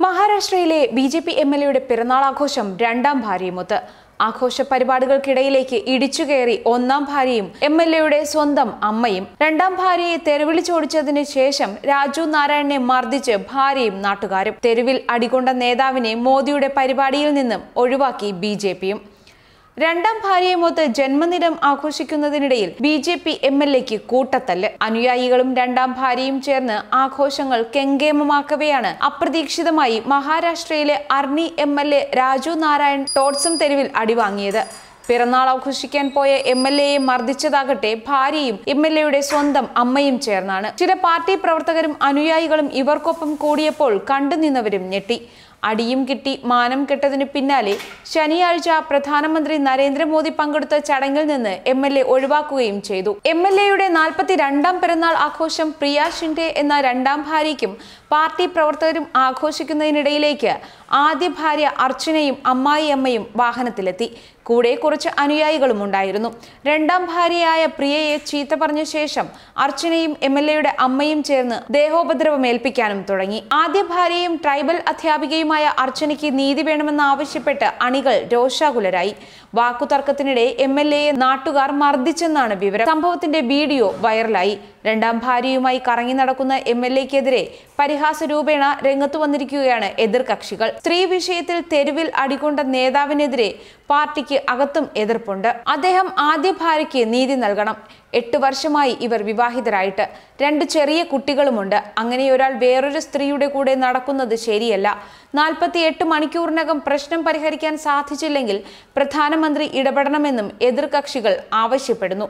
മഹാരാഷ്ട്രയിലെ B J P M L എയുടെ പിറന്നാൾ ആഘോഷം രണ്ടാം ഭാര്യയുമൊത്ത്. ആഘോഷ പരിപാടികൾക്കിടയിലേക്ക് ഇടിച്ചുകയറി ഒന്നാം ഭാര്യയും എം എൽ എയുടെ സ്വന്തം അമ്മയും രണ്ടാം ഭാര്യയെ തെരുവിളിച്ചോടിച്ചതിനു ശേഷം രാജു നാരായണനെ മർദ്ദിച്ച് ഭാര്യയും നാട്ടുകാരും തെരുവിൽ അടികൊണ്ട നേതാവിനെ മോദിയുടെ പരിപാടിയിൽ നിന്നും ഒഴിവാക്കി ബി രണ്ടാം ഭാര്യയുമൊത്ത് ജന്മദിനം ആഘോഷിക്കുന്നതിനിടയിൽ B J P M L എക്ക് കൂട്ടത്തല്ല്. അനുയായികളും രണ്ടാം ഭാര്യയും ചേർന്ന് ആഘോഷങ്ങൾ കെങ്കേമമാക്കവെയാണ് അപ്രതീക്ഷിതമായി മഹാരാഷ്ട്രയിലെ Arni M L A Raju Narayan Todsam തെരുവിൽ അടിവാങ്ങിയത്. പിറന്നാൾ ആഘോഷിക്കാൻ പോയ എം എൽ എയെ മർദ്ദിച്ചതാകട്ടെ ഭാര്യയും എം എൽ എയുടെ സ്വന്തം അമ്മയും ചേർന്നാണ്. ചില പാർട്ടി പ്രവർത്തകരും അനുയായികളും ഇവർക്കൊപ്പം കൂടിയപ്പോൾ കണ്ടുനിന്നവരും ഞെട്ടി. അടിയും കിട്ടി മാനം കെട്ടതിനു പിന്നാലെ ശനിയാഴ്ച പ്രധാനമന്ത്രി നരേന്ദ്രമോദി പങ്കെടുത്ത ചടങ്ങിൽ നിന്ന് എം എൽ എ ഒഴിവാക്കുകയും ചെയ്തു. എം എൽ എയുടെ നാൽപ്പത്തി രണ്ടാം പിറന്നാൾ ആഘോഷം പ്രിയ ഷിൻഡെ എന്ന രണ്ടാം ഭാര്യയ്ക്കും പാർട്ടി പ്രവർത്തകരും ആഘോഷിക്കുന്നതിനിടയിലേക്ക് ആദ്യ ഭാര്യ അർച്ചനയും അമ്മായി അമ്മയും വാഹനത്തിലെത്തി. കൂടെ കുറച്ച് അനുയായികളും ഉണ്ടായിരുന്നു. രണ്ടാം ഭാര്യയായ പ്രിയയെ ചീത്ത പറഞ്ഞ ശേഷം അർച്ചനയും എം എൽ എയുടെ അമ്മയും ചേർന്ന് ദേഹോപദ്രവം ഏൽപ്പിക്കാനും തുടങ്ങി. ആദ്യ ഭാര്യയും ട്രൈബൽ അധ്യാപികയുമായ അർച്ചനയ്ക്ക് നീതി വേണമെന്ന് ആവശ്യപ്പെട്ട് അണികൾ രോഷാകുലരായി. വാക്കുതർക്കത്തിനിടെ എം എൽ എയെ നാട്ടുകാർ മർദ്ദിച്ചെന്നാണ് വിവരം. സംഭവത്തിന്റെ വീഡിയോ വൈറലായി. രണ്ടാം ഭാര്യയുമായി കറങ്ങി നടക്കുന്ന എം എൽ എക്കെതിരെ പരിഹാസ രൂപേണ രംഗത്തു വന്നിരിക്കുകയാണ് എതിർകക്ഷികൾ. സ്ത്രീ വിഷയത്തിൽ തെരുവിൽ അടികൊണ്ട നേതാവിനെതിരെ പാർട്ടിക്ക് അകത്തും എതിർപ്പുണ്ട്. അദ്ദേഹം ആദ്യ ഭാര്യയ്ക്ക് നീതി നൽകണം. എട്ട് വർഷമായി ഇവർ വിവാഹിതരായിട്ട്. രണ്ട് ചെറിയ കുട്ടികളുമുണ്ട്. അങ്ങനെ ഒരാൾ വേറൊരു സ്ത്രീയുടെ കൂടെ നടക്കുന്നത് ശരിയല്ല. നാൽപ്പത്തി എട്ട് മണിക്കൂറിനകം പ്രശ്നം പരിഹരിക്കാൻ സാധിച്ചില്ലെങ്കിൽ പ്രധാനമന്ത്രി ഇടപെടണമെന്നും എതിർകക്ഷികൾ ആവശ്യപ്പെടുന്നു